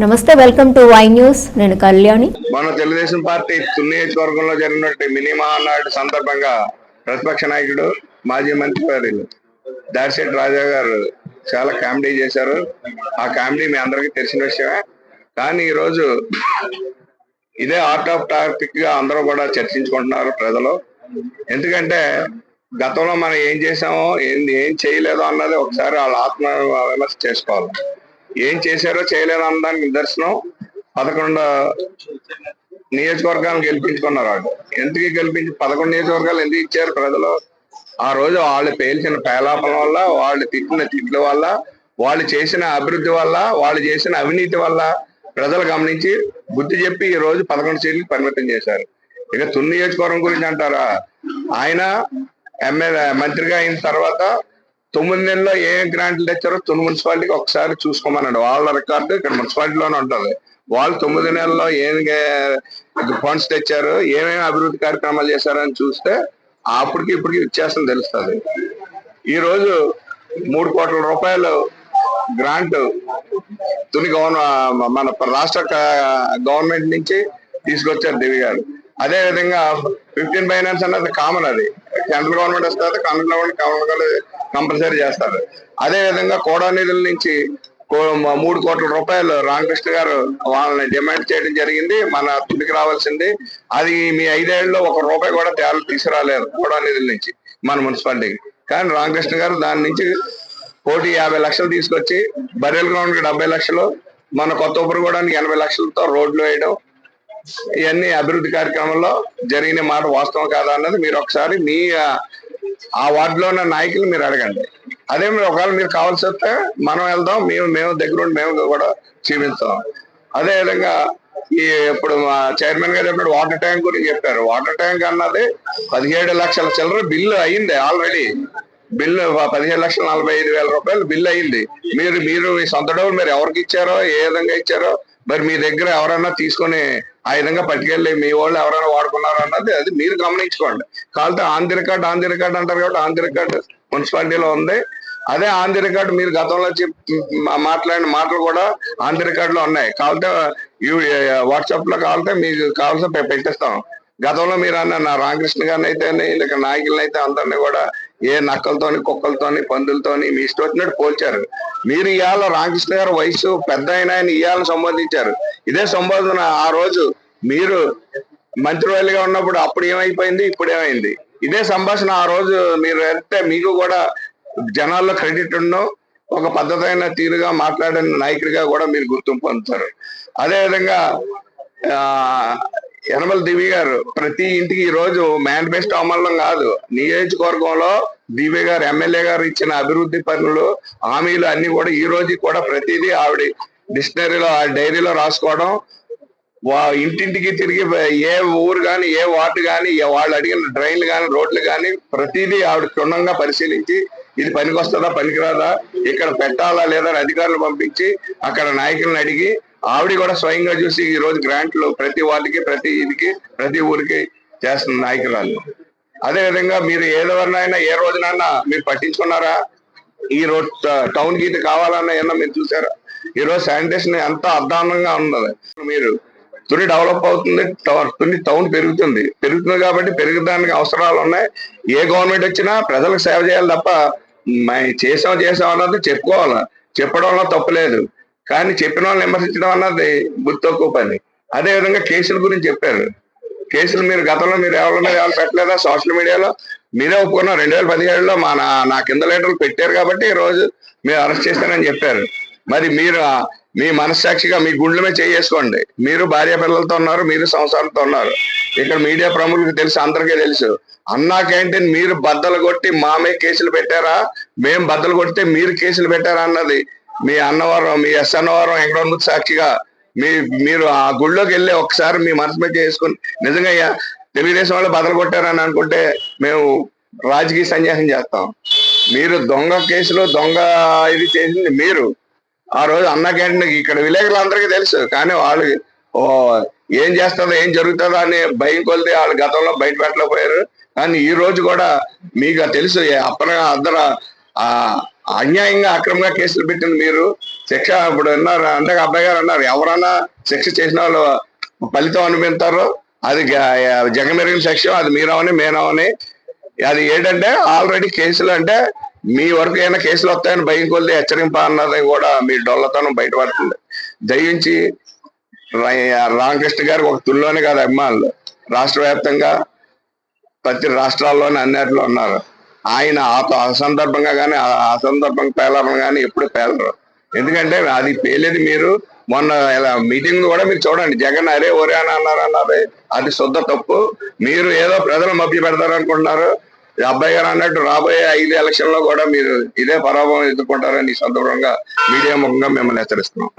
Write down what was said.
నమస్తే welcome to Y news. నేను కళ్యాణి. మన తెలుగుదేశం పార్టీ తుని నియోజకవర్గంలో జరిగినటువంటి మినీ మహానాడు సందర్భంగా ప్రతిపక్ష నాయకుడు మాజీ మంత్రి వర్యులు దారిశెట్టి రాజా గారు చాలా కామెడీ చేశారు. ఆ కామెడీ మీ అందరికీ తెలిసిన విషయమే. కానీ ఈరోజు ఇదే ఆర్ట్ ఆఫ్ టాపిక్గా అందరూ కూడా చర్చించుకుంటున్నారు ప్రజలు. ఎందుకంటే గతంలో మనం ఏం చేసామో ఏం ఏం చేయలేదో అన్నది ఒకసారి వాళ్ళ ఆత్మ విమర్శ చేసుకోవాలి. ఏం చేశారో చేయలేదో అనడానికి నిదర్శనం పదకొండు నియోజకవర్గాలను గెలిపించుకున్నారు వాళ్ళు ఎందుకు గెలిపించి పదకొండు నియోజకవర్గాలు ఎందుకు ఇచ్చారు ప్రజలు? ఆ రోజు వాళ్ళు పేల్చిన పేలాపల వల్ల వాళ్ళు తిట్టిన తిట్ల వల్ల వాళ్ళు చేసిన అభివృద్ధి వల్ల వాళ్ళు చేసిన అవినీతి వల్ల ప్రజలు గమనించి బుద్ధి చెప్పి ఈ రోజు పదకొండు సీట్లు పరిమితం చేశారు. ఇక తుని నియోజకవర్గం గురించి అంటారా? ఆయన ఎమ్మెల్యే మంత్రిగా అయిన తర్వాత తొమ్మిది నెలల్లో ఏ గ్రాంట్లు తెచ్చారో తొమ్మిది మున్సిపాలిటీకి ఒకసారి చూసుకోమన్నాడు. వాళ్ళ రికార్డు ఇక్కడ మున్సిపాలిటీలోనే ఉంటుంది. వాళ్ళు తొమ్మిది నెలల్లో ఏం ఫండ్స్ తెచ్చారు ఏమేమి అభివృద్ధి కార్యక్రమాలు చేశారని చూస్తే అప్పటికి ఇప్పటికి వ్యత్యాసం తెలుస్తుంది. ఈ రోజు మూడు కోట్ల రూపాయలు గ్రాంట్ తుని గవర్న మన రాష్ట్ర గవర్నమెంట్ నుంచి తీసుకొచ్చారు దివి గారు. అదే విధంగా ఫిఫ్టీన్ ఫైనాన్స్ అన్నది కామన్ అది. సెంట్రల్ గవర్నమెంట్ వస్తుంది సెంట్రల్ గవర్నమెంట్ కంపల్సరీ చేస్తారు. అదే విధంగా కోడా నిధుల నుంచి కో- మూడు కోట్ల రూపాయలు రామకృష్ణ గారు వాళ్ళని డిమాండ్ చేయడం జరిగింది. మన తుడికి రావాల్సింది. అది మీ ఐదేళ్ళలో ఒక రూపాయి కూడా తేలు తీసుకురాలేరు కోడా నిధుల నుంచి మన మున్సిపాలిటీకి కానీ రామకృష్ణ గారు దాని నుంచి కోటి యాభై లక్షలు తీసుకొచ్చి బర్రెల గ్రౌండ్కి డెబ్బై లక్షలు మన కొత్త ఉపరిగూడానికి ఎనభై లక్షలతో రోడ్లు వేయడం ఇవన్నీ అభివృద్ధి కార్యక్రమంలో జరిగిన మాట వాస్తవం కాదా అన్నది మీరు ఒకసారి మీ ఆ, వార్డులో ఉన్న నాయకులు మీరు అడగండి. అదే మీరు ఒకవేళ మీరు కావాల్సి వస్తే మనం వెళ్దాం మేము మేము దగ్గరుండి మేము కూడా చూపిస్తాం. అదే విధంగా ఈ ఇప్పుడు మా చైర్మన్ గారు చెప్పినట్టు వాటర్ ట్యాంక్ గురించి చెప్పారు. వాటర్ ట్యాంక్ అన్నది పదిహేడు లక్షల చిల్లర బిల్లు అయింది ఆల్రెడీ. బిల్లు పదిహేడు లక్షల నలభై ఐదు వేల రూపాయలు బిల్లు అయింది. మీరు మీరు మీ సొంత డబ్బులు మీరు ఎవరికి ఇచ్చారో ఏ విధంగా ఇచ్చారో మరి మీ దగ్గర ఎవరైనా తీసుకొని ఆ విధంగా పట్టుకెళ్ళి మీ వాళ్ళు ఎవరైనా వాడుకున్నారో అన్నది అది మీరు గమనించుకోండి. కాకపోతే ఆంధ్ర రికార్డ్ ఆంధ్ర రికార్డ్ అంటారు కాబట్టి ఆంధ్ర రికార్డ్ మున్సిపాలిటీలో ఉంది. అదే ఆంధ్ర రికార్డు మీరు గతంలో మాట్లాడిన మాటలు కూడా ఆంధ్ర రికార్డులో ఉన్నాయి. కాకపోతే వాట్సాప్లో కావాలంటే మీకు కావాల్సిన పెట్టేస్తాం పెట్టిస్తాం. గతంలో మీరు అన్న నా రామకృష్ణ గారిని అయితే లేక నాయకులను అయితే అందరినీ కూడా ఏ నక్కలతోని కుక్కలతోని పందులతోని మీ ఇష్టం వచ్చినట్టు పోల్చారు. మీరు ఇవాళ రామకృష్ణ గారు వయసు పెద్ద అయిన ఆయన ఇవాళ సంబోధించారు. ఇదే సంబోధన ఆ రోజు మీరు మంత్రివర్యులుగా ఉన్నప్పుడు అప్పుడు ఏమైపోయింది ఇప్పుడు ఏమైంది? ఇదే సంభాషణ ఆ రోజు మీరు వెళ్తే మీకు కూడా జనాల్లో క్రెడిట్ ఉండడం ఒక పద్ధతైన తీరుగా మాట్లాడిన నాయకుడిగా కూడా మీరు గుర్తింపు పొందుతారు. అదే విధంగా యనమల దివి గారు ప్రతి ఇంటికి ఈ రోజు మేనిఫెస్టో అమలం కాదు. నియోజకవర్గంలో దివి గారు ఎమ్మెల్యే గారు ఇచ్చిన అభివృద్ధి పనులు హామీలు అన్ని కూడా ఈ రోజు కూడా ప్రతిదీ ఆవిడ డిక్షనరీలో ఆ డైరీలో రాసుకోవడం వా ఇంటింటికి తిరిగి ఏ ఊరు కానీ ఏ వార్డు కానీ వాళ్ళు అడిగిన డ్రైన్లు కానీ రోడ్లు కానీ ప్రతిదీ ఆవిడ క్షుణ్ణంగా పరిశీలించి ఇది పనికొస్తుందా పనికిరాదా ఇక్కడ పెట్టాలా లేదా అని అధికారులు పంపించి అక్కడ నాయకులను అడిగి ఆవిడ కూడా స్వయంగా చూసి ఈ రోజు గ్రాంట్లు ప్రతి వార్డుకి ప్రతి ఇదికి ప్రతి ఊరికి చేస్తున్న నాయకురాలు. అదే విధంగా మీరు ఏదైనా ఏ రోజునైనా మీరు పట్టించుకున్నారా? ఈ రోడ్ టౌన్కి ఇది కావాలన్న ఏమన్నా మీరు చూసారా? ఈ రోజు శానిటేషన్ ఎంత అధ్వానంగా ఉన్నది. మీరు తుని డెవలప్ అవుతుంది తుని టౌన్ పెరుగుతుంది. పెరుగుతుంది కాబట్టి పెరగడానికి అవసరాలు ఉన్నాయి. ఏ గవర్నమెంట్ వచ్చినా ప్రజలకు సేవ చేయాలి తప్ప మ- చేసాం చేసాం అన్నది చెప్పుకోవాలి? తప్పు లేదు. కానీ చెప్పిన వాళ్ళని విమర్శించడం అన్నది గుర్తొక్కువ పని. అదే విధంగా కేసుల గురించి చెప్పారు. కేసులు మీరు గతంలో మీరు ఎవరి మీద ఎవరు పెట్టలేదా? సోషల్ మీడియాలో మీరే ఒప్పుకున్నారు. రెండు వేల పదిహేడులో మా నా నా కింద లీటర్లు పెట్టారు కాబట్టి ఈ రోజు మీరు అరెస్ట్ చేస్తారని చెప్పారు. మరి మీరు మీ మనస్సాక్షిగా మీ గుండెల మీద చేసుకోండి మీరు భార్య పిల్లలతో ఉన్నారు మీరు సంవత్సరాలతో ఉన్నారు. ఇక్కడ మీడియా ప్రముఖులకు తెలుసు అందరికీ తెలుసు. అన్నా క్యాంటీన్ మీరు బద్దలు కొట్టి మామే కేసులు పెట్టారా? మేము బద్దలు కొడితే మీరు కేసులు పెట్టారా అన్నది మీ అన్నవరం మీ ఎస్ అన్నవరం వెంకటరమణ సాక్షిగా మీ మీరు ఆ గుళ్ళోకి వెళ్ళి ఒకసారి మీ మనసు మీద చేసుకుని నిజంగా తెలుగుదేశం వాళ్ళు బదలు కొట్టారని అనుకుంటే మేము రాజకీయ సన్యాసం చేస్తాం. మీరు దొంగ కేసులో దొంగ ఇది చేసింది మీరు. ఆ రోజు అన్న క్యాంటీన్ ఇక్కడ విలేకరులందరికీ తెలుసు కానీ వాళ్ళు ఓ ఏం చేస్తుందో ఏం జరుగుతుందో అని భయం కొలితే వాళ్ళు గతంలో బయట పెట్టలేకపోయారు. కానీ ఈ రోజు కూడా మీకు తెలుసు అప్పన అద్దర ఆ అన్యాయంగా అక్రమంగా కేసులు పెట్టింది మీరు. శిక్ష ఇప్పుడు అన్నారు అంటే అబ్బాయి గారు అన్నారు ఎవరన్నా శిక్ష చేసిన వాళ్ళు ఫలితం అనిపిస్తారో అది జగమెరిగిన శిక్ష అది మీరవని మేనవని అది ఏంటంటే ఆల్రెడీ కేసులు అంటే మీ వరకు ఏమైనా కేసులు వస్తాయని భయం కొలితే హెచ్చరింప అన్నది కూడా మీ డొల్లతనం బయటపడుతుంది. దయించి రా- రామకృష్ణ గారికి ఒక తుల్లోనే కాదు అభిమానులు. రాష్ట్ర వ్యాప్తంగా ప్రతి రాష్ట్రాల్లోనే అన్నిటిలో ఉన్నారు. ఆయన ఆ ఆ సందర్భంగా కానీ ఆ సందర్భంగా పేలడం కానీ ఎప్పుడు పేలరు. ఎందుకంటే అది పేలేది మీరు. మొన్న ఇలా మీటింగ్ కూడా మీరు చూడండి. జగన్ అరే ఒరే అని అన్నారు అన్నారు. అది శుద్ధ తప్పు. మీరు ఏదో ప్రజలు మభ్య పెడతారు అనుకుంటున్నారు. అబ్బాయి గారు అన్నట్టు రాబోయే ఐదు ఎలక్షన్లో కూడా మీరు ఇదే పరాభవం ఎదుర్కొంటారని ఈ సందర్భంగా మీడియా ముఖంగా మిమ్మల్ని హెచ్చరిస్తున్నాం.